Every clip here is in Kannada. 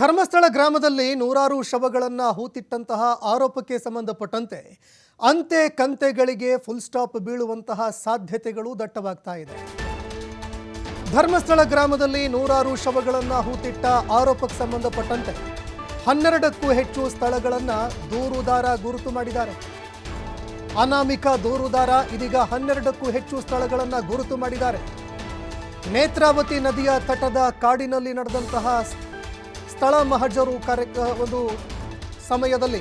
ಧರ್ಮಸ್ಥಳ ಗ್ರಾಮದಲ್ಲಿ ನೂರಾರು ಶವಗಳನ್ನು ಹೂತಿಟ್ಟಂತಹ ಆರೋಪಕ್ಕೆ ಸಂಬಂಧಪಟ್ಟಂತೆ ಅಂತೆ ಕಂತೆಗಳಿಗೆ ಫುಲ್ ಸ್ಟಾಪ್ ಬೀಳುವಂತಹ ಸಾಧ್ಯತೆಗಳು ದಟ್ಟವಾಗ್ತಾ ಇದೆ. ಧರ್ಮಸ್ಥಳ ಗ್ರಾಮದಲ್ಲಿ ನೂರಾರು ಶವಗಳನ್ನು ಹೂತಿಟ್ಟ ಆರೋಪಕ್ಕೆ ಸಂಬಂಧಪಟ್ಟಂತೆ ಹನ್ನೆರಡಕ್ಕೂ ಹೆಚ್ಚು ಸ್ಥಳಗಳನ್ನು ದೂರುದಾರ ಗುರುತು ಮಾಡಿದ್ದಾರೆ. ಅನಾಮಿಕ ದೂರುದಾರ ಇದೀಗ ಹನ್ನೆರಡಕ್ಕೂ ಹೆಚ್ಚು ಸ್ಥಳಗಳನ್ನು ಗುರುತು ಮಾಡಿದ್ದಾರೆ. ನೇತ್ರಾವತಿ ನದಿಯ ತಟದ ಕಾಡಿನಲ್ಲಿ ನಡೆದಂತಹ ಸ್ಥಳ ಮಹಜರು ಕಾರ್ಯ ಒಂದು ಸಮಯದಲ್ಲಿ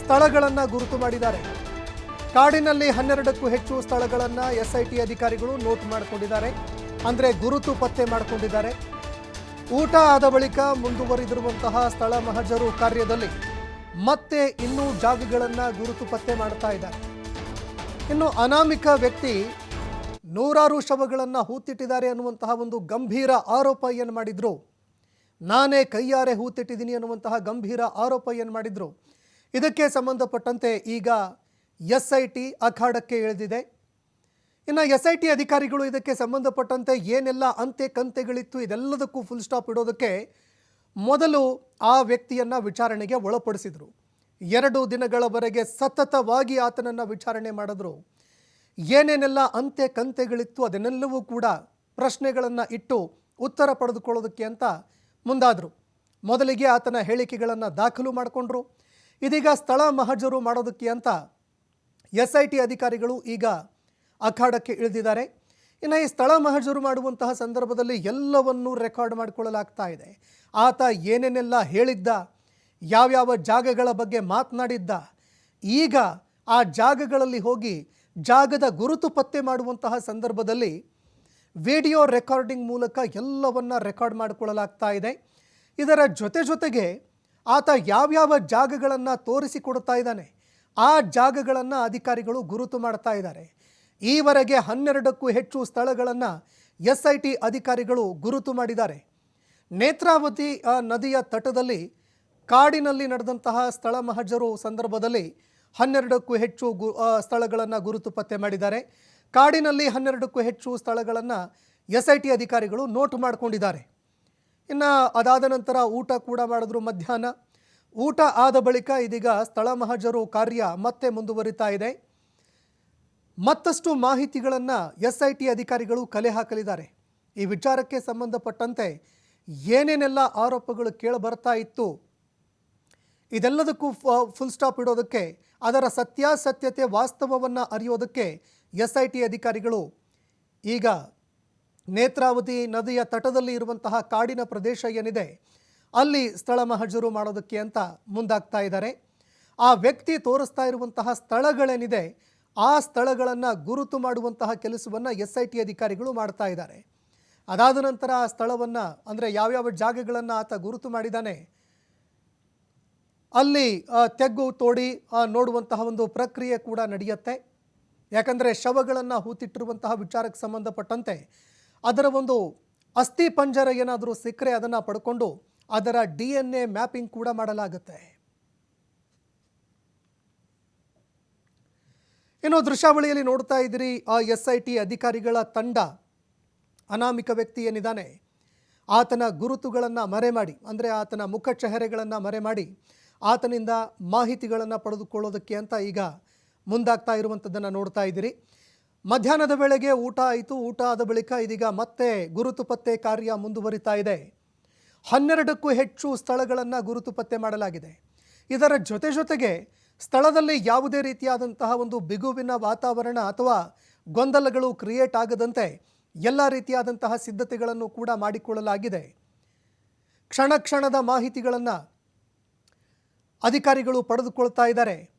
ಸ್ಥಳಗಳನ್ನು ಗುರುತು ಮಾಡಿದ್ದಾರೆ. ಕಾಡಿನಲ್ಲಿ ಹನ್ನೆರಡಕ್ಕೂ ಹೆಚ್ಚು ಸ್ಥಳಗಳನ್ನು ಎಸ್ ಐ ಟಿ ಅಧಿಕಾರಿಗಳು ನೋಟ್ ಮಾಡಿಕೊಂಡಿದ್ದಾರೆ. ಅಂದರೆ ಗುರುತು ಪತ್ತೆ ಮಾಡಿಕೊಂಡಿದ್ದಾರೆ. ಊಟ ಆದ ಬಳಿಕ ಮುಂದುವರಿದಿರುವಂತಹ ಸ್ಥಳ ಮಹಜರು ಕಾರ್ಯದಲ್ಲಿ ಮತ್ತೆ ಇನ್ನೂ ಜಾಗಗಳನ್ನು ಗುರುತು ಪತ್ತೆ ಮಾಡ್ತಾ ಇದ್ದಾರೆ. ಇನ್ನು ಅನಾಮಿಕ ವ್ಯಕ್ತಿ ನೂರಾರು ಶವಗಳನ್ನು ಹೂತಿಟ್ಟಿದ್ದಾರೆ ಅನ್ನುವಂತಹ ಒಂದು ಗಂಭೀರ ಆರೋಪ ಏನು ಮಾಡಿದ್ರು? ನಾನೇ ಕೈಯಾರೆ ಹೂತಿಟ್ಟಿದ್ದೀನಿ ಅನ್ನುವಂತಹ ಗಂಭೀರ ಆರೋಪ ಏನು ಮಾಡಿದ್ರು? ಇದಕ್ಕೆ ಸಂಬಂಧಪಟ್ಟಂತೆ ಈಗ ಎಸ್ ಐ ಟಿ ಅಖಾಡಕ್ಕೆ ಇಳಿದಿದೆ. ಇನ್ನು ಎಸ್ ಐ ಟಿ ಅಧಿಕಾರಿಗಳು ಇದಕ್ಕೆ ಸಂಬಂಧಪಟ್ಟಂತೆ ಏನೆಲ್ಲ ಅಂತೆ ಕಂತೆಗಳಿತ್ತು ಇದೆಲ್ಲದಕ್ಕೂ ಫುಲ್ ಸ್ಟಾಪ್ ಇಡೋದಕ್ಕೆ ಮೊದಲು ಆ ವ್ಯಕ್ತಿಯನ್ನು ವಿಚಾರಣೆಗೆ ಒಳಪಡಿಸಿದರು. ಎರಡು ದಿನಗಳವರೆಗೆ ಸತತವಾಗಿ ಆತನನ್ನು ವಿಚಾರಣೆ ಮಾಡಿದ್ರು. ಏನೇನೆಲ್ಲ ಅಂತೆ ಕಂತೆಗಳಿತ್ತು ಅದನ್ನೆಲ್ಲವೂ ಕೂಡ ಪ್ರಶ್ನೆಗಳನ್ನು ಇಟ್ಟು ಉತ್ತರ ಪಡೆದುಕೊಳ್ಳೋದಕ್ಕೆ ಅಂತ ಮುಂದಾದರು. ಮೊದಲಿಗೆ ಆತನ ಹೇಳಿಕೆಗಳನ್ನು ದಾಖಲು ಮಾಡಿಕೊಂಡ್ರು. ಇದೀಗ ಸ್ಥಳ ಮಹಜರು ಮಾಡೋದಕ್ಕೆ ಅಂತ ಎಸ್ ಐ ಟಿ ಅಧಿಕಾರಿಗಳು ಈಗ ಅಖಾಡಕ್ಕೆ ಇಳಿದಿದ್ದಾರೆ. ಇನ್ನು ಈ ಸ್ಥಳ ಮಹಜರು ಮಾಡುವಂತಹ ಸಂದರ್ಭದಲ್ಲಿ ಎಲ್ಲವನ್ನೂ ರೆಕಾರ್ಡ್ ಮಾಡಿಕೊಳ್ಳಲಾಗ್ತಾ ಇದೆ. ಆತ ಏನೇನೆಲ್ಲ ಹೇಳಿದ್ದ, ಯಾವ್ಯಾವ ಜಾಗಗಳ ಬಗ್ಗೆ ಮಾತನಾಡಿದ್ದ, ಈಗ ಆ ಜಾಗಗಳಲ್ಲಿ ಹೋಗಿ ಜಾಗದ ಗುರುತು ಪತ್ತೆ ಮಾಡುವಂತಹ ಸಂದರ್ಭದಲ್ಲಿ ವಿಡಿಯೋ ರೆಕಾರ್ಡಿಂಗ್ ಮೂಲಕ ಎಲ್ಲವನ್ನ ರೆಕಾರ್ಡ್ ಮಾಡಿಕೊಳ್ಳಲಾಗ್ತಾ ಇದೆ. ಇದರ ಜೊತೆ ಜೊತೆಗೆ ಆತ ಯಾವ್ಯಾವ ಜಾಗಗಳನ್ನು ತೋರಿಸಿಕೊಡ್ತಾ ಇದ್ದಾನೆ, ಆ ಜಾಗಗಳನ್ನು ಅಧಿಕಾರಿಗಳು ಗುರುತು ಮಾಡ್ತಾ ಇದ್ದಾರೆ. ಈವರೆಗೆ ಹನ್ನೆರಡಕ್ಕೂ ಹೆಚ್ಚು ಸ್ಥಳಗಳನ್ನು ಎಸ್ ಐ ಟಿ ಅಧಿಕಾರಿಗಳು ಗುರುತು ಮಾಡಿದ್ದಾರೆ. ನೇತ್ರಾವತಿ ನದಿಯ ತಟದಲ್ಲಿ ಕಾಡಿನಲ್ಲಿ ನಡೆದಂತಹ ಸ್ಥಳ ಮಹಜರು ಸಂದರ್ಭದಲ್ಲಿ ಹನ್ನೆರಡಕ್ಕೂ ಹೆಚ್ಚು ಗು ಸ್ಥಳಗಳನ್ನು ಗುರುತು ಪತ್ತೆ ಮಾಡಿದ್ದಾರೆ. ಕಾಡಿನಲ್ಲಿ ಹನ್ನೆರಡಕ್ಕೂ ಹೆಚ್ಚು ಸ್ಥಳಗಳನ್ನು ಎಸ್ ಐ ಟಿ ಅಧಿಕಾರಿಗಳು ನೋಟ್ ಮಾಡಿಕೊಂಡಿದ್ದಾರೆ. ಇನ್ನು ಅದಾದ ನಂತರ ಊಟ ಕೂಡ ಮಾಡಿದ್ರು ಮಧ್ಯಾಹ್ನ. ಊಟ ಆದ ಬಳಿಕ ಇದೀಗ ಸ್ಥಳ ಮಹಜರು ಕಾರ್ಯ ಮತ್ತೆ ಮುಂದುವರಿತಾ ಇದೆ. ಮತ್ತಷ್ಟು ಮಾಹಿತಿಗಳನ್ನು ಎಸ್ ಐ ಟಿ ಅಧಿಕಾರಿಗಳು ಕಲೆ ಹಾಕಲಿದ್ದಾರೆ. ಈ ವಿಚಾರಕ್ಕೆ ಸಂಬಂಧಪಟ್ಟಂತೆ ಏನೇನೆಲ್ಲ ಆರೋಪಗಳು ಕೇಳಬರ್ತಾ ಇತ್ತು, ಇದೆಲ್ಲದಕ್ಕೂ ಫುಲ್ ಸ್ಟಾಪ್ ಇಡೋದಕ್ಕೆ, ಅದರ ಸತ್ಯಾಸತ್ಯತೆ ವಾಸ್ತವವನ್ನು ಅರಿಯೋದಕ್ಕೆ ಎಸ್ ಐ ಟಿ ಅಧಿಕಾರಿಗಳು ಈಗ ನೇತ್ರಾವತಿ ನದಿಯ ತಟದಲ್ಲಿ ಇರುವಂತಹ ಕಾಡಿನ ಪ್ರದೇಶ ಏನಿದೆ, ಅಲ್ಲಿ ಸ್ಥಳ ಮಹಜರು ಮಾಡೋದಕ್ಕೆ ಅಂತ ಮುಂದಾಗ್ತಾ ಇದ್ದಾರೆ. ಆ ವ್ಯಕ್ತಿ ತೋರಿಸ್ತಾ ಇರುವಂತಹ ಸ್ಥಳಗಳೇನಿದೆ, ಆ ಸ್ಥಳಗಳನ್ನು ಗುರುತು ಮಾಡುವಂತಹ ಕೆಲಸವನ್ನು ಎಸ್ ಐ ಟಿ ಅಧಿಕಾರಿಗಳು ಮಾಡ್ತಾ ಇದ್ದಾರೆ. ಅದಾದ ನಂತರ ಆ ಸ್ಥಳವನ್ನು, ಅಂದರೆ ಯಾವ್ಯಾವ ಜಾಗಗಳನ್ನು ಆತ ಗುರುತು ಮಾಡಿದ್ದಾನೆ, ಅಲ್ಲಿ ತೆಗ್ಗು ತೋಡಿ ನೋಡುವಂತಹ ಒಂದು ಪ್ರಕ್ರಿಯೆ ಕೂಡ ನಡೆಯುತ್ತೆ. ಯಾಕಂದರೆ ಶವಗಳನ್ನು ಹೂತಿಟ್ಟಿರುವಂತಹ ವಿಚಾರಕ್ಕೆ ಸಂಬಂಧಪಟ್ಟಂತೆ ಅದರ ಒಂದು ಅಸ್ಥಿ ಪಂಜರ ಏನಾದರೂ ಸಿಕ್ಕರೆ ಅದನ್ನು ಪಡ್ಕೊಂಡು ಅದರ ಡಿ ಎನ್ ಎ ಮ್ಯಾಪಿಂಗ್ ಕೂಡ ಮಾಡಲಾಗುತ್ತೆ. ಇನ್ನು ದೃಶ್ಯಾವಳಿಯಲ್ಲಿ ನೋಡ್ತಾ ಇದ್ದೀರಿ, ಆ ಎಸ್ ಐ ಟಿ ಅಧಿಕಾರಿಗಳ ತಂಡ. ಅನಾಮಿಕ ವ್ಯಕ್ತಿ ಏನಿದ್ದಾನೆ, ಆತನ ಗುರುತುಗಳನ್ನು ಮರೆ ಮಾಡಿ ಅಂದರೆ ಆತನ ಮುಖ ಚೆಹರೆಗಳನ್ನು ಮರೆ ಮಾಡಿ ಆತನಿಂದ ಮಾಹಿತಿಗಳನ್ನು ಪಡೆದುಕೊಳ್ಳೋದಕ್ಕೆ ಅಂತ ಈಗ ಮುಂದಾಗ್ತಾ ಇರುವಂಥದ್ದನ್ನು ನೋಡ್ತಾ ಇದ್ದೀರಿ. ಮಧ್ಯಾಹ್ನದ ವೇಳೆಗೆ ಊಟ ಆಯಿತು. ಊಟ ಆದ ಬಳಿಕ ಇದೀಗ ಮತ್ತೆ ಗುರುತು ಪತ್ತೆ ಕಾರ್ಯ ಮುಂದುವರಿತಾ ಇದೆ. ಹನ್ನೆರಡಕ್ಕೂ ಹೆಚ್ಚು ಸ್ಥಳಗಳನ್ನು ಗುರುತು ಪತ್ತೆ ಮಾಡಲಾಗಿದೆ. ಇದರ ಜೊತೆ ಜೊತೆಗೆ ಸ್ಥಳದಲ್ಲಿ ಯಾವುದೇ ರೀತಿಯಾದಂತಹ ಒಂದು ಬಿಗುವಿನ ವಾತಾವರಣ ಅಥವಾ ಗೊಂದಲಗಳು ಕ್ರಿಯೇಟ್ ಆಗದಂತೆ ಎಲ್ಲ ರೀತಿಯಾದಂತಹ ಸಿದ್ಧತೆಗಳನ್ನು ಕೂಡ ಮಾಡಿಕೊಳ್ಳಲಾಗಿದೆ. ಕ್ಷಣ ಕ್ಷಣದ ಮಾಹಿತಿಗಳನ್ನು ಅಧಿಕಾರಿಗಳು ಪಡೆದುಕೊಳ್ತಾ ಇದ್ದಾರೆ.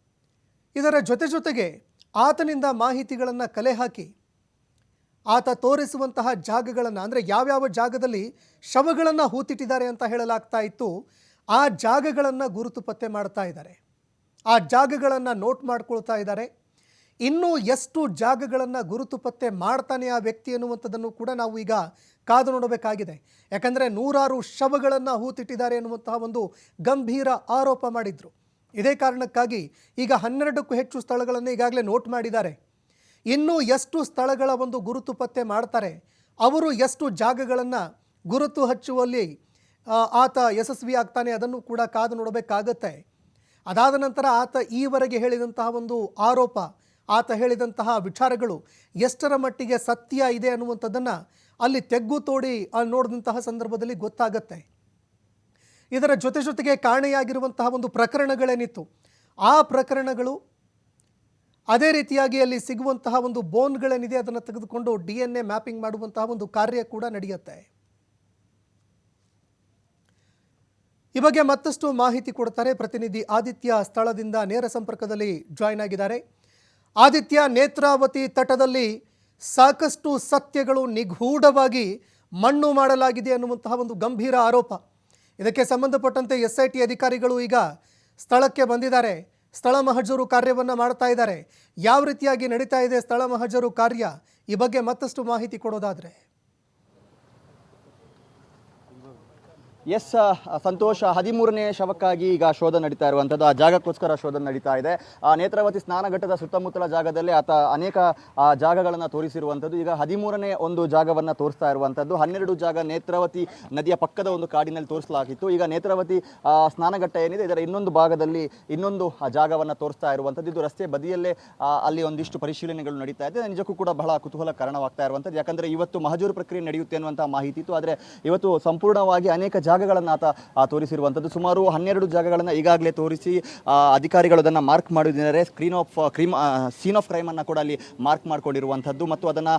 ಇದರ ಜೊತೆ ಜೊತೆಗೆ ಆತನಿಂದ ಮಾಹಿತಿಗಳನ್ನು ಕಲೆ ಹಾಕಿ, ಆತ ತೋರಿಸುವಂತಹ ಜಾಗಗಳನ್ನು, ಅಂದರೆ ಯಾವ್ಯಾವ ಜಾಗದಲ್ಲಿ ಶವಗಳನ್ನು ಹೂತಿಟ್ಟಿದ್ದಾರೆ ಅಂತ ಹೇಳಲಾಗ್ತಾ ಇತ್ತು, ಆ ಜಾಗಗಳನ್ನು ಗುರುತು ಪತ್ತೆ ಮಾಡ್ತಾ ಇದ್ದಾರೆ. ಆ ಜಾಗಗಳನ್ನು ನೋಟ್ ಮಾಡ್ಕೊಳ್ತಾ ಇದ್ದಾರೆ. ಇನ್ನೂ ಎಷ್ಟು ಜಾಗಗಳನ್ನು ಗುರುತು ಪತ್ತೆ ಮಾಡ್ತಾನೆ ಆ ವ್ಯಕ್ತಿ ಎನ್ನುವಂಥದ್ದನ್ನು ಕೂಡ ನಾವು ಈಗ ಕಾದು ನೋಡಬೇಕಾಗಿದೆ. ಯಾಕಂದರೆ ನೂರಾರು ಶವಗಳನ್ನು ಹೂತಿಟ್ಟಿದ್ದಾರೆ ಎನ್ನುವಂತಹ ಒಂದು ಗಂಭೀರ ಆರೋಪ ಮಾಡಿದ್ರು. ಇದೇ ಕಾರಣಕ್ಕಾಗಿ ಈಗ ಹನ್ನೆರಡಕ್ಕೂ ಹೆಚ್ಚು ಸ್ಥಳಗಳನ್ನು ಈಗಾಗಲೇ ನೋಟ್ ಮಾಡಿದ್ದಾರೆ. ಇನ್ನೂ ಎಷ್ಟು ಸ್ಥಳಗಳ ಒಂದು ಗುರುತು ಪತ್ತೆ ಮಾಡ್ತಾರೆ, ಅವರು ಎಷ್ಟು ಜಾಗಗಳನ್ನು ಗುರುತು ಹಚ್ಚುವಲ್ಲಿ ಆತ ಯಶಸ್ವಿ ಆಗ್ತಾನೆ ಅದನ್ನು ಕೂಡ ಕಾದು ನೋಡಬೇಕಾಗತ್ತೆ. ಅದಾದ ನಂತರ ಆತ ಈವರೆಗೆ ಹೇಳಿದಂತಹ ಒಂದು ಆರೋಪ, ಆತ ಹೇಳಿದಂತಹ ವಿಚಾರಗಳು ಎಷ್ಟರ ಮಟ್ಟಿಗೆ ಸತ್ಯ ಇದೆ ಅನ್ನುವಂಥದ್ದನ್ನು ಅಲ್ಲಿ ತೆಗ್ಗು ತೋಡಿ ನೋಡಿದಂತಹ ಸಂದರ್ಭದಲ್ಲಿ ಗೊತ್ತಾಗತ್ತೆ. ಇದರ ಜೊತೆ ಜೊತೆಗೆ ಕಾಣೆಯಾಗಿರುವಂತಹ ಒಂದು ಪ್ರಕರಣಗಳೇನಿತ್ತು? ಆ ಪ್ರಕರಣಗಳು ಅದೇ ರೀತಿಯಾಗಿ ಅಲ್ಲಿ ಸಿಗುವಂತಹ ಒಂದು ಬೋನ್ಗಳೇನಿದೆ, ಅದನ್ನು ತೆಗೆದುಕೊಂಡು ಡಿ ಎನ್ ಎ ಮ್ಯಾಪಿಂಗ್ ಮಾಡುವಂತಹ ಒಂದು ಕಾರ್ಯ ಕೂಡ ನಡೆಯುತ್ತೆ. ಈ ಬಗ್ಗೆ ಮತ್ತಷ್ಟು ಮಾಹಿತಿ ಕೊಡ್ತಾರೆ ಪ್ರತಿನಿಧಿ ಆದಿತ್ಯ ಸ್ಥಳದಿಂದ ನೇರ ಸಂಪರ್ಕದಲ್ಲಿ ಜಾಯ್ನ್ ಆಗಿದ್ದಾರೆ. ಆದಿತ್ಯ ನೇತ್ರಾವತಿ ತಟದಲ್ಲಿ ಸಾಕಷ್ಟು ಸತ್ಯಗಳು ನಿಗೂಢವಾಗಿ ಮಣ್ಣು ಮಾಡಲಾಗಿದೆ ಅನ್ನುವಂತಹ ಒಂದು ಗಂಭೀರ ಆರೋಪ. ಇದಕ್ಕೆ ಸಂಬಂಧಪಟ್ಟಂತೆ ಎಸ್ ಟಿ ಅಧಿಕಾರಿಗಳು ಈಗ ಸ್ಥಳಕ್ಕೆ ಬಂದಿದ್ದಾರೆ. ಸ್ಥಳ ಮಹಜರು ಕಾರ್ಯವನ್ನು ಮಾಡ್ತಾ ಇದ್ದಾರೆ. ಯಾವ ರೀತಿಯಾಗಿ ನಡೀತಾ ಇದೆ ಸ್ಥಳ ಮಹಜರು ಕಾರ್ಯ? ಈ ಬಗ್ಗೆ ಮತ್ತಷ್ಟು ಮಾಹಿತಿ ಕೊಡೋದಾದ್ರೆ. ಎಸ್ ಸಂತೋಷ ಹದಿಮೂರನೇ ಶವಕ್ಕಾಗಿ ಈಗ ಶೋಧ ನಡೀತಾ ಇರುವಂಥದ್ದು. ಆ ಜಾಗಕ್ಕೋಸ್ಕರ ಶೋಧ ನಡೀತಾ ಇದೆ. ಆ, ನೇತ್ರಾವತಿ ಸ್ನಾನಘಟ್ಟದ ಸುತ್ತಮುತ್ತಲ ಜಾಗದಲ್ಲಿ ಆತ ಅನೇಕ ಜಾಗಗಳನ್ನು ತೋರಿಸಿರುವಂಥದ್ದು. ಈಗ ಹದಿಮೂರನೇ ಒಂದು ಜಾಗವನ್ನು ತೋರಿಸ್ತಾ ಇರುವಂಥದ್ದು. ಹನ್ನೆರಡು ಜಾಗ ನೇತ್ರಾವತಿ ನದಿಯ ಪಕ್ಕದ ಒಂದು ಕಾಡಿನಲ್ಲಿ ತೋರಿಸಲಾಗಿತ್ತು. ಈಗ ನೇತ್ರಾವತಿ ಸ್ನಾನಘಟ್ಟ ಏನಿದೆ, ಇದರ ಇನ್ನೊಂದು ಭಾಗದಲ್ಲಿ ಇನ್ನೊಂದು ಜಾಗವನ್ನು ತೋರಿಸ್ತಾ ಇರುವಂಥದ್ದು. ಇದು ರಸ್ತೆ ಬದಿಯಲ್ಲೇ ಅಲ್ಲಿ ಒಂದಿಷ್ಟು ಪರಿಶೀಲನೆಗಳು ನಡೀತಾ ಇದೆ. ನಿಜಕ್ಕೂ ಕೂಡ ಬಹಳ ಕುತೂಹಲ ಕಾರಣವಾಗ್ತಾ ಇರುವಂಥದ್ದು. ಯಾಕಂದರೆ ಇವತ್ತು ಮಹಜೂರು ಪ್ರಕ್ರಿಯೆ ನಡೆಯುತ್ತೆ ಅನ್ನುವಂಥ ಮಾಹಿತಿ ಇತ್ತು. ಆದರೆ ಇವತ್ತು ಸಂಪೂರ್ಣವಾಗಿ ಅನೇಕ ಜಾಗಗಳನ್ನು ಆತ ತೋರಿಸಿರುವಂಥದ್ದು ಸುಮಾರು ಹನ್ನೆರಡು ಜಾಗಗಳನ್ನು ಈಗಾಗಲೇ ತೋರಿಸಿ ಅಧಿಕಾರಿಗಳು ಅದನ್ನು ಮಾರ್ಕ್ ಮಾಡಿದ್ದಾರೆ. Screen of cream scene of ಕ್ರೈಮನ್ನು ಕೂಡ ಅಲ್ಲಿ ಮಾರ್ಕ್ ಮಾಡಿಕೊಂಡಿರುವಂಥದ್ದು ಮತ್ತು ಅದನ್ನು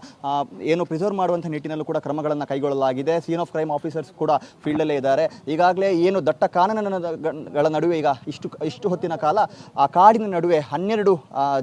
ಏನು ಪ್ರಿಸರ್ವ್ ಮಾಡುವಂಥ ನಿಟ್ಟಿನಲ್ಲೂ ಕೂಡ ಕ್ರಮಗಳನ್ನು ಕೈಗೊಳ್ಳಲಾಗಿದೆ. ಸೀನ್ ಆಫ್ ಕ್ರೈಮ್ ಆಫೀಸರ್ಸ್ ಕೂಡ ಫೀಲ್ಡಲ್ಲೇ ಇದ್ದಾರೆ. ಈಗಾಗಲೇ ಏನು ದಟ್ಟ ಕಾನೂನುಗಳ ನಡುವೆ ಈಗ ಇಷ್ಟು ಇಷ್ಟು ಹೊತ್ತಿನ ಕಾಲ, ಆ ಕಾಡಿನ ನಡುವೆ ಹನ್ನೆರಡು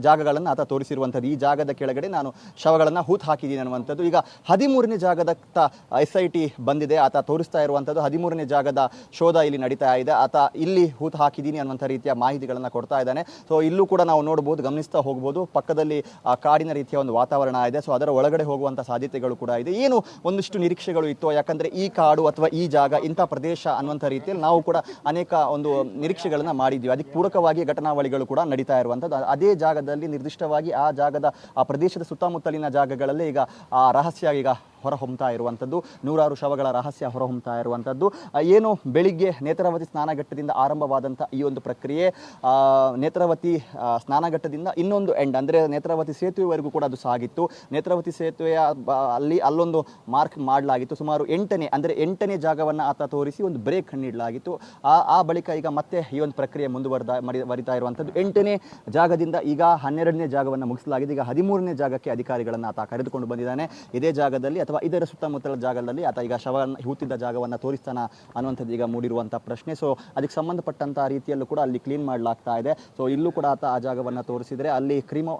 ಜಾಗಗಳನ್ನು ಆತ ತೋರಿಸಿರುವಂಥದ್ದು ಈ ಜಾಗದ ಕೆಳಗಡೆ ನಾನು ಶವಗಳನ್ನು ಹೂತ್ ಹಾಕಿದ್ದೀನಿ ಅನ್ನುವಂಥದ್ದು. ಈಗ ಹದಿಮೂರನೇ ಜಾಗದತ್ತ ಎಸ್ ಐ ಟಿ ಬಂದಿದೆ. ಆತ ತೋರಿಸ್ತಾ ಇರುವಂಥದ್ದು ಹದಿಮೂರನೇ ಜಾಗದ ಶೋಧ ಇಲ್ಲಿ ನಡೀತಾ ಇದೆ. ಆತ ಇಲ್ಲಿ ಹೂತ್ ಹಾಕಿದ್ದೀನಿ ಅನ್ನುವಂಥ ರೀತಿಯ ಮಾಹಿತಿಗಳನ್ನು ಕೊಡ್ತಾ ಇದ್ದಾನೆ. ಸೊ ಇಲ್ಲೂ ಕೂಡ ನಾವು ನೋಡ್ಬೋದು, ಗಮನಿಸ್ತಾ ಹೋಗ್ಬೋದು. ಪಕ್ಕದಲ್ಲಿ, ಆ, ಕಾಡಿನ ರೀತಿಯ ಒಂದು ವಾತಾವರಣ ಇದೆ. ಸೊ ಅದರ ಒಳಗಡೆ ಹೋಗುವಂಥ ಸಾಧ್ಯತೆಗಳು ಕೂಡ ಇದೆ. ಏನು ಒಂದಿಷ್ಟು ನಿರೀಕ್ಷೆಗಳು ಇತ್ತು? ಯಾಕಂದರೆ ಈ ಕಾಡು ಅಥವಾ ಈ ಜಾಗ, ಇಂಥ ಪ್ರದೇಶ ಅನ್ನುವಂಥ ರೀತಿಯಲ್ಲಿ ನಾವು ಕೂಡ ಅನೇಕ ಒಂದು ನಿರೀಕ್ಷೆಗಳನ್ನು ಮಾಡಿದ್ವಿ ಅದಕ್ಕೆ ಪೂರಕವಾಗಿ ಘಟನಾವಳಿಗಳು ಕೂಡ ನಡೀತಾ ಇರುವಂಥದ್ದು. ಅದೇ ಜಾಗದಲ್ಲಿ ನಿರ್ದಿಷ್ಟವಾಗಿ ಆ ಜಾಗದ, ಆ ಪ್ರದೇಶದ ಸುತ್ತಮುತ್ತಲಿನ ಜಾಗಗಳಲ್ಲೇ ಈಗ, ಆ, ರಹಸ್ಯ ಈಗ ಹೊರಹೊಮ್ತಾ ಇರುವಂಥದ್ದು, ನೂರಾರು ಶವಗಳ ರಹಸ್ಯ ಹೊರಹೊಮ್ತಾ ಇರುವಂಥದ್ದು. ಏನು ಬೆಳಿಗ್ಗೆ ನೇತ್ರಾವತಿ ಸ್ನಾನಘಟ್ಟದಿಂದ ಆರಂಭವಾದಂಥ ಈ ಒಂದು ಪ್ರಕ್ರಿಯೆ ನೇತ್ರಾವತಿ ಸ್ನಾನಘಟ್ಟದಿಂದ ಇನ್ನೊಂದು ಎಂಡ್ ಅಂದರೆ ನೇತ್ರಾವತಿ ಸೇತುವೆವರೆಗೂ ಕೂಡ ಅದು ಸಾಗಿತ್ತು. ನೇತ್ರಾವತಿ ಸೇತುವೆಯ ಅಲ್ಲಿ, ಅಲ್ಲೊಂದು ಮಾರ್ಕ್ ಮಾಡಲಾಗಿತ್ತು. ಸುಮಾರು ಎಂಟನೇ, ಅಂದರೆ ಎಂಟನೇ ಜಾಗವನ್ನು ಆತ ತೋರಿಸಿ ಒಂದು ಬ್ರೇಕ್ ನೀಡಲಾಗಿತ್ತು. ಆ ಆ ಬಳಿಕ ಈಗ ಮತ್ತೆ ಈ ಒಂದು ಪ್ರಕ್ರಿಯೆ ಮುಂದುವರೆದ, ಮರಿ ವರಿತಾ ಇರುವಂಥದ್ದು. ಎಂಟನೇ ಜಾಗದಿಂದ ಈಗ ಹನ್ನೆರಡನೇ ಜಾಗವನ್ನು ಮುಗಿಸಲಾಗಿದೆ. ಈಗ ಹದಿಮೂರನೇ ಜಾಗಕ್ಕೆ ಅಧಿಕಾರಿಗಳನ್ನು ಆತ ಕರೆದುಕೊಂಡು ಬಂದಿದ್ದಾನೆ. ಇದೇ ಜಾಗದಲ್ಲಿ ಅಥವಾ ಇದರ ಸುತ್ತಮುತ್ತಲ ಜಾಗದಲ್ಲಿ ಆತ ಈಗ ಶವವನ್ನು, ಹೂತಿದ್ದ ಜಾಗವನ್ನು ತೋರಿಸ್ತಾನ ಅನ್ನುವಂಥದ್ದು ಈಗ ಮೂಡಿರುವಂಥ ಪ್ರಶ್ನೆ. ಸೊ ಅದಕ್ಕೆ ಸಂಬಂಧಪಟ್ಟಂಥ ರೀತಿಯಲ್ಲೂ ಕೂಡ ಅಲ್ಲಿ ಕ್ಲೀನ್ ಮಾಡಲಾಗ್ತಾ ಇದೆ. ಸೊ ಇಲ್ಲೂ ಕೂಡ ಆತ ಆ ಜಾಗವನ್ನು ತೋರಿಸಿದರೆ ಅಲ್ಲಿ ಕ್ರೀಮ್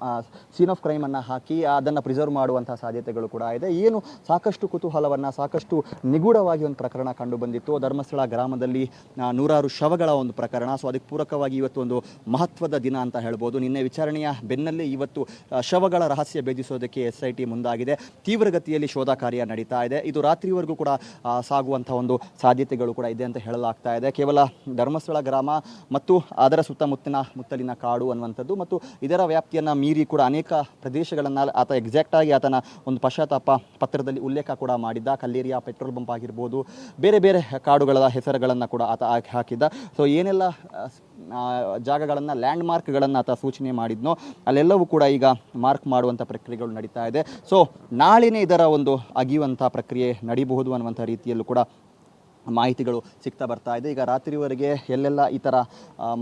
ಸೀನ್ ಆಫ್ ಕ್ರೈಮನ್ನು ಹಾಕಿ ಅದನ್ನು ಪ್ರಿಸರ್ವ್ ಮಾಡುವಂಥ ಸಾಧ್ಯತೆಗಳು ಕೂಡ ಇದೆ. ಏನು ಸಾಕಷ್ಟು ಕುತೂಹಲವನ್ನು, ಸಾಕಷ್ಟು ನಿಗೂಢವಾಗಿ ಒಂದು ಪ್ರಕರಣ ಕಂಡು ಬಂದಿತ್ತು. ಧರ್ಮಸ್ಥಳ ಗ್ರಾಮದಲ್ಲಿ ನೂರಾರು ಶವಗಳ ಒಂದು ಪ್ರಕರಣ. ಸೊ ಅದಕ್ಕೆ ಪೂರಕವಾಗಿ ಇವತ್ತು ಒಂದು ಮಹತ್ವದ ದಿನ ಅಂತ ಹೇಳ್ಬೋದು. ನಿನ್ನೆ ವಿಚಾರಣೆಯ ಬೆನ್ನಲ್ಲೇ ಇವತ್ತು ಶವಗಳ ರಹಸ್ಯ ಭೇದಿಸೋದಕ್ಕೆ ಎಸ್ ಐ ಟಿ ಮುಂದಾಗಿದೆ. ತೀವ್ರಗತಿಯಲ್ಲಿ ಶೋಧ ಕಾರ್ಯ ನಡೀತಾ ಇದೆ. ಇದು ರಾತ್ರಿವರೆಗೂ ಕೂಡ ಸಾಗುವಂಥ ಒಂದು ಸಾಧ್ಯತೆಗಳು ಕೂಡ ಇದೆ ಅಂತ ಹೇಳಲಾಗ್ತಾ ಇದೆ. ಕೇವಲ ಧರ್ಮಸ್ಥಳ ಗ್ರಾಮ ಮತ್ತು ಅದರ ಸುತ್ತಮುತ್ತಲಿನ ಮುತ್ತಲಿನ ಕಾಡು ಅನ್ನುವಂಥದ್ದು ಮತ್ತು ಇದರ ವ್ಯಾಪ್ತಿಯನ್ನು ಮೀರಿ ಕೂಡ ಅನೇಕ ಪ್ರದೇಶಗಳನ್ನು ಆತ ಎಕ್ಸಾಕ್ಟ್ ಆಗಿ ಆತನ ಒಂದು ಪಶ್ಚಾತ್ತಾಪ ಪತ್ರದಲ್ಲಿ ಉಲ್ಲೇಖ ಕೂಡ ಮಾಡಿದ್ದ. ಕಲ್ಲೇರಿಯ ಪೆಟ್ರೋಲ್ ಬಂಪ್ ಆಗಿರ್ಬೋದು, ಬೇರೆ ಬೇರೆ ಕಾಡುಗಳ ಹೆಸರುಗಳನ್ನು ಕೂಡ ಆತ ಹಾಕಿ ಹಾಕಿದ್ದ. ಸೊ ಏನೆಲ್ಲ ಜಾಗಗಳನ್ನು ಲ್ಯಾಂಡ್ ಮಾರ್ಕ್ಗಳನ್ನು ಆತ ಸೂಚನೆ ಮಾಡಿದ್ನೋ, ಅಲ್ಲೆಲ್ಲವೂ ಕೂಡ ಈಗ ಮಾರ್ಕ್ ಮಾಡುವಂಥ ಪ್ರಕ್ರಿಯೆಗಳು ನಡೀತಾ ಇದೆ. ಸೊ ನಾಳೆನೇ ಇದರ ಒಂದು ಅಗಿಯುವಂಥ ಪ್ರಕ್ರಿಯೆ ನಡೀಬಹುದು ಅನ್ನುವಂಥ ರೀತಿಯಲ್ಲೂ ಕೂಡ ಮಾಹಿತಿಗಳು ಸಿಗ್ತಾ ಬರ್ತಾ ಇದೆ. ಈಗ ರಾತ್ರಿವರೆಗೆ ಎಲ್ಲೆಲ್ಲ ಈ ಥರ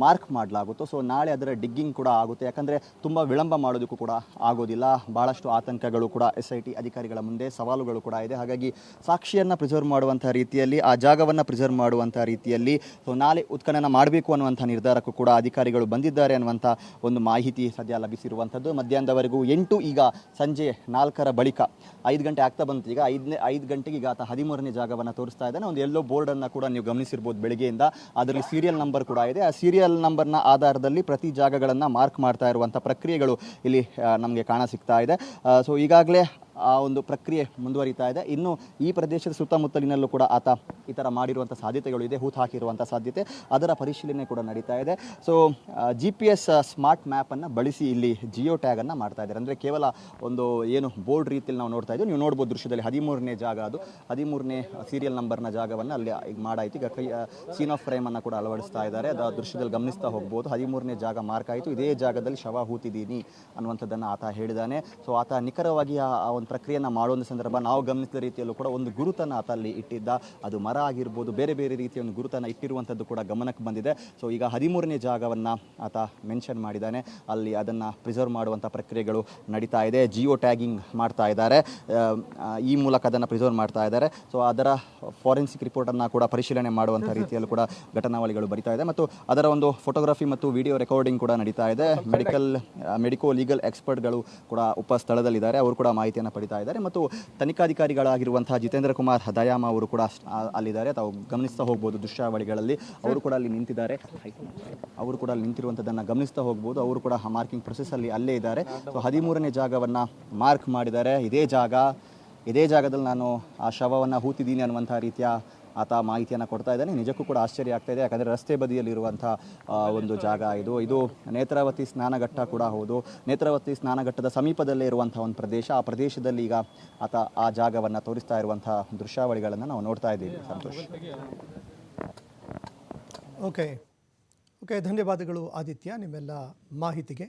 ಮಾರ್ಕ್ ಮಾಡಲಾಗುತ್ತೋ, ಸೊ ನಾಳೆ ಅದರ ಡಿಗ್ಗಿಂಗ್ ಕೂಡ ಆಗುತ್ತೆ. ಯಾಕಂದರೆ ತುಂಬ ವಿಳಂಬ ಮಾಡೋದಕ್ಕೂ ಕೂಡ ಆಗೋದಿಲ್ಲ. ಭಾಳಷ್ಟು ಆತಂಕಗಳು ಕೂಡ ಎಸ್ ಐ ಟಿ ಅಧಿಕಾರಿಗಳ ಮುಂದೆ ಸವಾಲುಗಳು ಕೂಡ ಇದೆ. ಹಾಗಾಗಿ ಸಾಕ್ಷಿಯನ್ನು ಪ್ರಿಸರ್ವ್ ಮಾಡುವಂಥ ರೀತಿಯಲ್ಲಿ, ಆ ಜಾಗವನ್ನು ಪ್ರಿಸರ್ವ್ ಮಾಡುವಂಥ ರೀತಿಯಲ್ಲಿ, ಸೊ ನಾಳೆ ಉತ್ಖನನ ಮಾಡಬೇಕು ಅನ್ನುವಂಥ ನಿರ್ಧಾರಕ್ಕೂ ಕೂಡ ಅಧಿಕಾರಿಗಳು ಬಂದಿದ್ದಾರೆ ಅನ್ನುವಂಥ ಒಂದು ಮಾಹಿತಿ ಸದ್ಯ ಲಭಿಸಿರುವಂಥದ್ದು. ಮಧ್ಯಾಹ್ನದವರೆಗೂ ಎಂಟು, ಈಗ ಸಂಜೆ ನಾಲ್ಕರ ಬಳಿಕ ಐದು ಗಂಟೆ ಆಗ್ತಾ ಬಂತು. ಈಗ ಐದನೇ, ಐದು ಗಂಟೆಗೆ ಈಗ ಆತ ಹದಿಮೂರನೇ ಜಾಗವನ್ನು ತೋರಿಸ್ತಾ ಇದ್ದಾನೆ. ಒಂದು ಎಲ್ಲೋ ಬೋರ್ಡನ್ನು ಕೂಡ ನೀವು ಗಮನಿಸಿರ್ಬೋದು ಬೆಳಗ್ಗೆಯಿಂದ. ಅದರಲ್ಲಿ ಸೀರಿಯಲ್ ನಂಬರ್ ಕೂಡ ಇದೆ. ಆ ಸೀರಿಯಲ್ ನಂಬರ್ನ ಆಧಾರದಲ್ಲಿ ಪ್ರತಿ ಜಾಗಗಳನ್ನು ಮಾರ್ಕ್ ಮಾಡ್ತಾ ಇರುವಂಥ ಪ್ರಕ್ರಿಯೆಗಳು ಇಲ್ಲಿ ನಮಗೆ ಕಾಣ ಸಿಗ್ತಾ ಇದೆ. ಸೊ ಈಗಾಗಲೇ ಆ ಒಂದು ಪ್ರಕ್ರಿಯೆ ಮುಂದುವರಿತಾ ಇದೆ. ಇನ್ನು ಈ ಪ್ರದೇಶದ ಸುತ್ತಮುತ್ತಲಿನಲ್ಲೂ ಕೂಡ ಆತ ಈ ಥರ ಮಾಡಿರುವಂಥ ಸಾಧ್ಯತೆಗಳು ಇದೆ, ಹೂತು ಹಾಕಿರುವಂಥ ಸಾಧ್ಯತೆ ಅದರ ಪರಿಶೀಲನೆ ಕೂಡ ನಡೀತಾ ಇದೆ. So G P S smart ಮ್ಯಾಪನ್ನು ಬಳಸಿ ಇಲ್ಲಿ ಜಿಯೋ ಟ್ಯಾಗನ್ನು ಮಾಡ್ತಾ ಇದ್ದಾರೆ. ಅಂದರೆ ಕೇವಲ ಒಂದು ಏನು ಬೋರ್ಡ್ ರೀತಿಯಲ್ಲಿ ನಾವು ನೋಡ್ತಾ ಇದ್ದೀವಿ. ನೀವು ನೋಡ್ಬೋದು ದೃಶ್ಯದಲ್ಲಿ ಹದಿಮೂರನೇ ಜಾಗ ಅದು. ಹದಿಮೂರನೇ ಸೀರಿಯಲ್ ನಂಬರ್ನ ಜಾಗವನ್ನು ಅಲ್ಲಿ ಈಗ ಮಾಡಾಯಿತು. ಈಗ ಕೈ ಸೀನ್ ಆಫ್ ಫ್ರೇಮನ್ನು ಕೂಡ ಅಳವಡಿಸ್ತಾ ಇದ್ದಾರೆ. ಅದು ದೃಶ್ಯದಲ್ಲಿ ಗಮನಿಸ್ತಾ ಹೋಗ್ಬೋದು. ಹದಿಮೂರನೇ ಜಾಗ ಮಾರ್ಕ್ ಆಯಿತು. ಇದೇ ಜಾಗದಲ್ಲಿ ಶವ ಹೂತಿದ್ದೀನಿ ಅನ್ನುವಂಥದ್ದನ್ನು ಆತ ಹೇಳಿದ್ದಾನೆ. ಸೊ ಆತ ನಿಖರವಾಗಿ ಆ ಒಂದು ಪ್ರಕ್ರಿಯೆಯನ್ನು ಮಾಡುವ ಸಂದರ್ಭ ನಾವು ಗಮನಿಸಿದ ರೀತಿಯಲ್ಲೂ ಕೂಡ ಒಂದು ಗುರುತನ್ನು ಆತ ಅಲ್ಲಿ ಇಟ್ಟಿದ್ದ. ಅದು ಮರ ಆಗಿರ್ಬೋದು ಬೇರೆ ಬೇರೆ ರೀತಿಯ ಒಂದು ಗುರುತನ್ನು ಇಟ್ಟಿರುವಂಥದ್ದು ಕೂಡ ಗಮನಕ್ಕೆ ಬಂದಿದೆ. ಸೊ ಈಗ ಹದಿಮೂರನೇ ಜಾಗವನ್ನು ಆತ ಮೆನ್ಷನ್ ಮಾಡಿದ್ದಾನೆ. ಅಲ್ಲಿ ಅದನ್ನು ಪ್ರಿಸರ್ವ್ ಮಾಡುವಂಥ ಪ್ರಕ್ರಿಯೆಗಳು ನಡೀತಾ ಇದೆ. ಜಿಯೋ ಟ್ಯಾಗಿಂಗ್ ಮಾಡ್ತಾ ಇದ್ದಾರೆ. ಈ ಮೂಲಕ ಅದನ್ನು ಪ್ರಿಸರ್ವ್ ಮಾಡ್ತಾ ಇದ್ದಾರೆ. ಸೊ ಅದರ ಫಾರೆನ್ಸಿಕ್ ರಿಪೋರ್ಟನ್ನು ಕೂಡ ಪರಿಶೀಲನೆ ಮಾಡುವಂಥ ರೀತಿಯಲ್ಲೂ ಕೂಡ ಘಟನಾವಳಿಗಳು ಬರಿತಾ ಇದೆ. ಮತ್ತು ಅದರ ಒಂದು ಫೋಟೋಗ್ರಫಿ ಮತ್ತು ವಿಡಿಯೋ ರೆಕಾರ್ಡಿಂಗ್ ಕೂಡ ನಡೀತಾ ಇದೆ. ಮೆಡಿಕಲ್ ಮೆಡಿಕೋ ಲೀಗಲ್ ಎಕ್ಸ್ಪರ್ಟ್ಗಳು ಕೂಡ ಉಪ ಸ್ಥಳದಲ್ಲಿದ್ದಾರೆ. ಅವರು ಕೂಡ ಮಾಹಿತಿಯನ್ನು ಪಡಿತಾ ಇದ್ದಾರೆ. ಮತ್ತು ತನಿಖಾಧಿಕಾರಿಗಳಾಗಿರುವಂತಹ ಜಿತೇಂದ್ರ ಕುಮಾರ್ ಹದಯಾಮ ಅವರು ಕೂಡ ಅಲ್ಲಿದ್ದಾರೆ. ತಾವು ಗಮನಿಸ್ತಾ ಹೋಗ್ಬೋದು ದೃಶ್ಯಾವಳಿಗಳಲ್ಲಿ. ಅವರು ಕೂಡ ಅಲ್ಲಿ ನಿಂತಿದ್ದಾರೆ. ಅವರು ಕೂಡ ಅಲ್ಲಿ ನಿಂತಿರುವಂಥದ್ದನ್ನು ಗಮನಿಸ್ತಾ ಹೋಗ್ಬೋದು. ಅವರು ಕೂಡ ಮಾರ್ಕಿಂಗ್ ಪ್ರೊಸೆಸ್ಸಲ್ಲಿ ಅಲ್ಲೇ ಇದ್ದಾರೆ. ಸೊ ಹದಿಮೂರನೇ ಜಾಗವನ್ನು ಮಾರ್ಕ್ ಮಾಡಿದ್ದಾರೆ. ಇದೇ ಜಾಗ, ಇದೇ ಜಾಗದಲ್ಲಿ ನಾನು ಆ ಶವವನ್ನು ಹೂತಿದ್ದೀನಿ ಅನ್ನುವಂಥ ರೀತಿಯ ಆತ ಮಾಹಿತಿಯನ್ನು ಕೊಡ್ತಾ ಇದ್ದಾನೆ. ನಿಜಕ್ಕೂ ಕೂಡ ಆಶ್ಚರ್ಯ ಆಗ್ತಾ ಇದೆ. ಯಾಕಂದರೆ ರಸ್ತೆ ಬದಿಯಲ್ಲಿರುವಂಥ ಒಂದು ಜಾಗ ಇದು. ಇದು ನೇತ್ರಾವತಿ ಸ್ನಾನಘಟ್ಟ ಕೂಡ ಹೌದು. ನೇತ್ರಾವತಿ ಸ್ನಾನಘಟ್ಟದ ಸಮೀಪದಲ್ಲೇ ಇರುವಂಥ ಒಂದು ಪ್ರದೇಶ. ಆ ಪ್ರದೇಶದಲ್ಲಿ ಈಗ ಆತ ಆ ಜಾಗವನ್ನು ತೋರಿಸ್ತಾ ಇರುವಂಥ ದೃಶ್ಯಾವಳಿಗಳನ್ನು ನಾವು ನೋಡ್ತಾ ಇದ್ದೀವಿ. ಸಂತೋಷ್. ಓಕೆ. ಓಕೆ, ಧನ್ಯವಾದಗಳು ಆದಿತ್ಯ ನಿಮ್ಮೆಲ್ಲ ಮಾಹಿತಿಗೆ.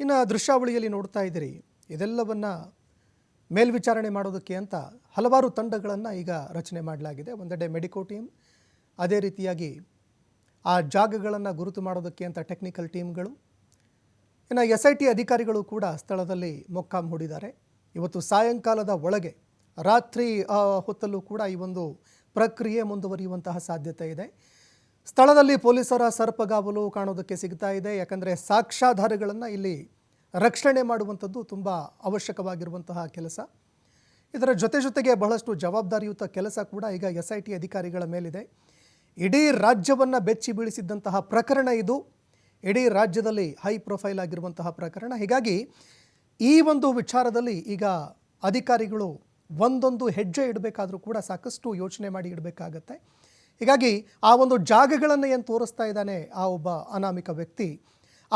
ಇನ್ನು ದೃಶ್ಯಾವಳಿಯಲ್ಲಿ ನೋಡ್ತಾ ಇದ್ದೀರಿ. ಇದೆಲ್ಲವನ್ನು ಮೇಲ್ವಿಚಾರಣೆ ಮಾಡೋದಕ್ಕೆ ಅಂತ ಹಲವಾರು ತಂಡಗಳನ್ನು ಈಗ ರಚನೆ ಮಾಡಲಾಗಿದೆ. ಒಂದೆಡೆ ಮೆಡಿಕೋ ಟೀಮ್ ಅದೇ ರೀತಿಯಾಗಿ ಆ ಜಾಗಗಳನ್ನು ಗುರುತು ಮಾಡೋದಕ್ಕೆ ಅಂತ ಟೆಕ್ನಿಕಲ್ ಟೀಮ್ಗಳು ಇನ್ನು ಎಸ್ ಐ ಟಿ ಅಧಿಕಾರಿಗಳು ಕೂಡ ಸ್ಥಳದಲ್ಲಿ ಮೊಕ್ಕಾಂ ಹೂಡಿದ್ದಾರೆ. ಇವತ್ತು ಸಾಯಂಕಾಲದ ಒಳಗೆ, ರಾತ್ರಿ ಹೊತ್ತಲ್ಲೂ ಕೂಡ ಈ ಒಂದು ಪ್ರಕ್ರಿಯೆ ಮುಂದುವರಿಯುವಂತಹ ಸಾಧ್ಯತೆ ಇದೆ. ಸ್ಥಳದಲ್ಲಿ ಪೊಲೀಸರ ಸರ್ಪಗಾವಲು ಕಾಣೋದಕ್ಕೆ ಸಿಗ್ತಾ ಇದೆ. ಯಾಕಂದರೆ ಸಾಕ್ಷ್ಯಾಧಾರಗಳನ್ನು ಇಲ್ಲಿ ರಕ್ಷಣೆ ಮಾಡುವಂಥದ್ದು ತುಂಬ ಅವಶ್ಯಕವಾಗಿರುವಂತಹ ಕೆಲಸ. ಇದರ ಜೊತೆ ಜೊತೆಗೆ ಬಹಳಷ್ಟು ಜವಾಬ್ದಾರಿಯುತ ಕೆಲಸ ಕೂಡ ಈಗ ಎಸ್ ಐ ಟಿ ಅಧಿಕಾರಿಗಳ ಮೇಲಿದೆ. ಇಡೀ ರಾಜ್ಯವನ್ನು ಬೆಚ್ಚಿ ಬೀಳಿಸಿದ್ದಂತಹ ಪ್ರಕರಣ ಇದು. ಇಡೀ ರಾಜ್ಯದಲ್ಲಿ ಹೈ ಪ್ರೊಫೈಲ್ ಆಗಿರುವಂತಹ ಪ್ರಕರಣ. ಹೀಗಾಗಿ ಈ ಒಂದು ವಿಚಾರದಲ್ಲಿ ಈಗ ಅಧಿಕಾರಿಗಳು ಒಂದೊಂದು ಹೆಜ್ಜೆ ಇಡಬೇಕಾದ್ರೂ ಕೂಡ ಸಾಕಷ್ಟು ಯೋಚನೆ ಮಾಡಿ ಇಡಬೇಕಾಗತ್ತೆ. ಹೀಗಾಗಿ ಆ ಒಂದು ಜಾಗಗಳನ್ನು ಏನು ತೋರಿಸ್ತಾ ಇದ್ದಾನೆ ಆ ಒಬ್ಬ ಅನಾಮಿಕ ವ್ಯಕ್ತಿ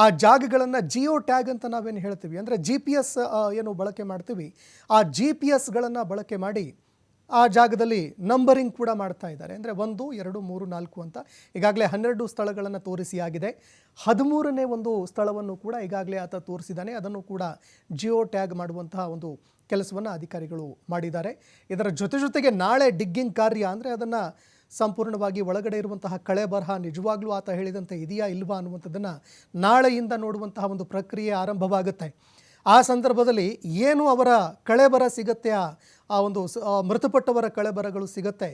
ಆ ಜಾಗಗಳನ್ನು ಜಿಯೋ ಟ್ಯಾಗ್ ಅಂತ ನಾವೇನು ಹೇಳ್ತೀವಿ? ಅಂದರೆ ಜಿ ಪಿ ಎಸ್ ಏನು ಬಳಕೆ ಮಾಡ್ತೀವಿ. ಆ ಜಿ ಪಿ ಎಸ್ಗಳನ್ನು ಬಳಕೆ ಮಾಡಿ ಆ ಜಾಗದಲ್ಲಿ ನಂಬರಿಂಗ್ ಕೂಡ ಮಾಡ್ತಾ ಇದ್ದಾರೆ. ಅಂದರೆ ಒಂದು, ಎರಡು, ಮೂರು, ನಾಲ್ಕು ಅಂತ. ಈಗಾಗಲೇ ಹನ್ನೆರಡು ಸ್ಥಳಗಳನ್ನು ತೋರಿಸಿ ಆಗಿದೆ. ಹದಿಮೂರನೇ ಒಂದು ಸ್ಥಳವನ್ನು ಕೂಡ ಈಗಾಗಲೇ ಆತ ತೋರಿಸಿದ್ದಾನೆ. ಅದನ್ನು ಕೂಡ ಜಿಯೋ ಟ್ಯಾಗ್ ಮಾಡುವಂತಹ ಒಂದು ಕೆಲಸವನ್ನು ಅಧಿಕಾರಿಗಳು ಮಾಡಿದ್ದಾರೆ. ಇದರ ಜೊತೆ ಜೊತೆಗೆ ನಾಳೆ ಡಿಗ್ಗಿಂಗ್ ಕಾರ್ಯ ಅಂದರೆ ಅದನ್ನು ಸಂಪೂರ್ಣವಾಗಿ ಒಳಗಡೆ ಇರುವಂತಹ ಕಳೆ ಬರಹ ನಿಜವಾಗ್ಲೂ ಆತ ಹೇಳಿದಂತೆ ಇದೆಯಾ ಇಲ್ವಾ ಅನ್ನುವಂಥದ್ದನ್ನು ನಾಳೆಯಿಂದ ನೋಡುವಂತಹ ಒಂದು ಪ್ರಕ್ರಿಯೆ ಆರಂಭವಾಗುತ್ತೆ. ಆ ಸಂದರ್ಭದಲ್ಲಿ ಏನು ಅವರ ಕಳೆಬರ ಸಿಗತ್ತೆ? ಆ ಒಂದು ಮೃತಪಟ್ಟವರ ಕಳೆಬರಗಳು ಸಿಗತ್ತೆ?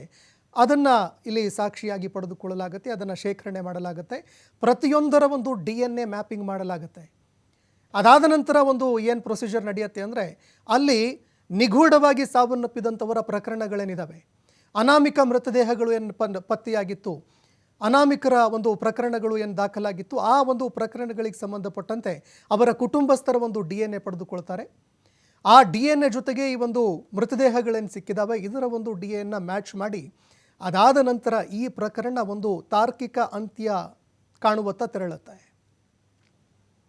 ಅದನ್ನು ಇಲ್ಲಿ ಸಾಕ್ಷಿಯಾಗಿ ಪಡೆದುಕೊಳ್ಳಲಾಗುತ್ತೆ, ಅದನ್ನು ಶೇಖರಣೆ ಮಾಡಲಾಗುತ್ತೆ. ಪ್ರತಿಯೊಂದರ ಒಂದು ಡಿ ಎನ್ ಎ ಮ್ಯಾಪಿಂಗ್ ಮಾಡಲಾಗುತ್ತೆ. ಅದಾದ ನಂತರ ಒಂದು ಏನು ಪ್ರೊಸೀಜರ್ ನಡೆಯುತ್ತೆ ಅಂದರೆ ಅಲ್ಲಿ ನಿಗೂಢವಾಗಿ ಸಾವನ್ನಪ್ಪಿದಂಥವರ ಪ್ರಕರಣಗಳೇನಿದ್ದಾವೆ ಅನಾಮಿಕ ಮೃತದೇಹಗಳು ಏನು ಪತ್ತೆಯಾಗಿತ್ತು, ಅನಾಮಿಕರ ಒಂದು ಪ್ರಕರಣಗಳು ಏನು ದಾಖಲಾಗಿತ್ತು, ಆ ಒಂದು ಪ್ರಕರಣಗಳಿಗೆ ಸಂಬಂಧಪಟ್ಟಂತೆ ಅವರ ಕುಟುಂಬಸ್ಥರ ಒಂದು ಡಿ ಎನ್ ಎ ಪಡೆದುಕೊಳ್ತಾರೆ. ಆ ಡಿ ಎನ್ ಎ ಜೊತೆಗೆ ಈ ಒಂದು ಮೃತದೇಹಗಳೇನು ಸಿಕ್ಕಿದಾವೆ, ಇದರ ಒಂದು ಡಿ ಎನ್ನ ಮ್ಯಾಚ್ ಮಾಡಿ, ಅದಾದ ನಂತರ ಈ ಪ್ರಕರಣ ಒಂದು ತಾರ್ಕಿಕ ಅಂತ್ಯ ಕಾಣುವತ್ತ ತೆರಳುತ್ತೆ.